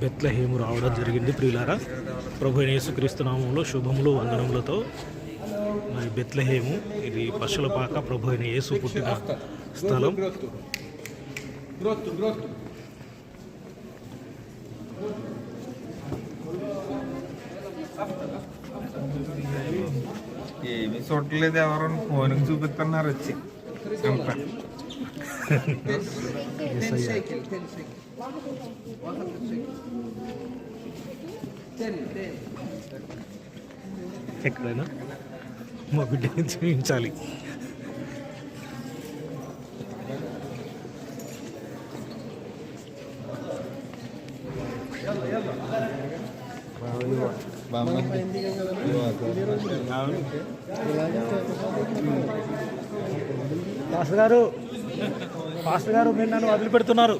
బెత్లహేము రావడం జరిగింది ప్రియులారా. ప్రభు అయిన యేసుక్రీస్తు నామంలో శుభములు వందనములతో మరి బెత్లహేము. ఇది పశువుల పాక ప్రభు అయిన యేసు పుట్టిన స్థలం. ఏమి చూడలేదు ఎవరు? ఫోన్కి చూపిస్తున్నారు వచ్చి. అంతా. యేసయ్య. ఎక్కడైనా మా బిడ్డని చూపించాలి పాస్టర్ గారు పాస్టర్ గారు మీరు నన్ను వదిలిపెడుతున్నారు.